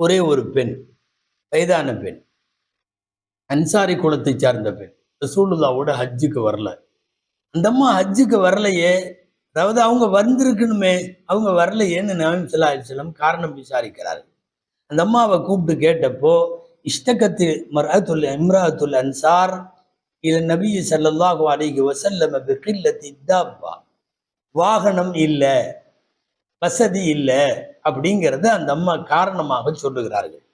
ஒரே ஒரு பெண் வயதான பெண் அன்சாரி குலத்தை சார்ந்த பெண். ரசூலுல்லாவோட ஹஜ்ஜுக்கு வரல. அந்த அம்மா ஹஜ்ஜுக்கு வரலையே அதாவது அவங்க வந்திருக்கணுமே அவங்க வரலையேன்னு நவீன் சல்லா அலிஸ்லம் காரணம் விசாரிக்கிறார் அந்த அம்மாவை கூப்பிட்டு கேட்டப்போ இஷ்டகத்து மரத்துல் இம்ராத்துல் அன்சார் இல்ல நபி சல்லாஹு அலைஹி வசல்லம் பிகில்லத்தி தாப்பா. வாகனம் இல்லை வசதி இல்லை அப்படிங்கிறத அந்த அம்மா காரணமாக சொல்லுகிறார்கள்.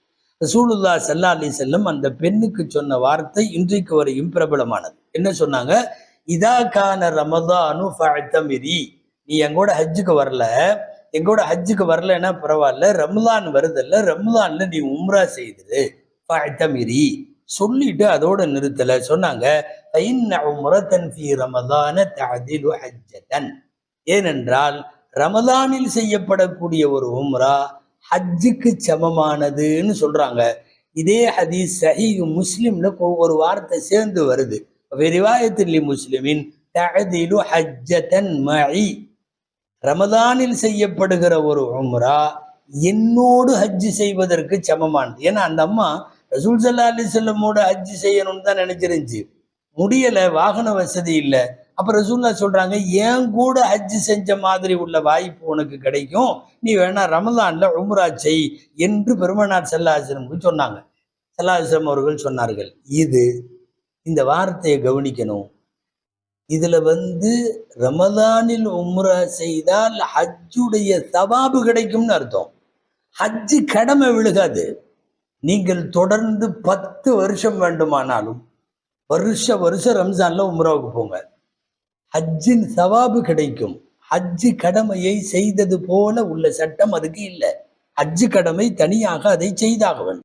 ரசூலுல்லா சல்லா அலி செல்லம் அந்த பெண்ணுக்கு சொன்ன வார்த்தை இன்றைக்கு வரையும் பிரபலமானது. என்ன சொன்னாங்க? இதா கான ரமதானு ஃபஅத்தமிரி. நீ எங்கூட ஹஜ்ஜுக்கு வரல. எங்கூட ஹஜ்ஜுக்கு வரலன்னா பரவாயில்ல. ரம்லான் வருதல்ல. ரம்லான்ல நீ உம்ரா செய்துரு. ஃபஅத்தமிரி. சொல்லிட்டு அதோட நிறுத்தல. சொன்னாங்க ஐன் உம்ரத்தன் ஃபி ரமதான தஹதிலு ஹஜ்ஜதன். ஏனென்றால் ரமதானில் செய்யப்படக்கூடிய ஒரு உம்ரா ஹஜ்ஜுக்கு சமமானதுன்னு சொல்றாங்க. இதே ஹதீஸ் சஹி முஸ்லிம்ல ஒரு வார்த்தை சேர்ந்து வருது. ரிவாயத்தில் முஸ்லிமின் தஅதிலு ஹஜ்ஜதன் மஇ ரமதானில் செய்யப்படுகிற ஒரு உம்ரா என்னோடு ஹஜ்ஜு செய்வதற்கு சமமானது. ஏன்னா அந்த அம்மா ரசூல் சல்லா அலி செல்லமோட ஹஜ்ஜு செய்யணும்னு தான் நினைச்சிருந்துச்சு. முடியல வாகன வசதி இல்லை. அப்ப ரசூல்லா சொல்றாங்க ஏன் கூட ஹஜ் செஞ்ச மாதிரி உள்ள வாய்ப்பு உனக்கு கிடைக்கும். நீ வேணா ரமலான்ல உம்ரா செய் என்று பெருமனார் செல்லாசிரமுக்கு சொன்னாங்க. செல்லாசிரம் அவர்கள் சொன்னார்கள் இது இந்த வார்த்தையை கவனிக்கணும். இதுல வந்து ரமதானில் உம்ரா செய்தால் ஹஜ்ஜுடைய சவாபு கிடைக்கும்னு அர்த்தம். ஹஜ்ஜு கடமை விழுகாது. நீங்கள் தொடர்ந்து பத்து வருஷம் வேண்டுமானாலும் வருஷ வருஷம் ரம்ஜான்ல உம்ராவுக்கு போங்க. ஹஜ்ஜின் சவாபு கிடைக்கும். ஹஜ்ஜு கடமையை செய்தது போல உள்ள சட்டம் அதுக்கு இல்லை. ஹஜ்ஜு கடமை தனியாக அதை செய்தாக வேண்டும்.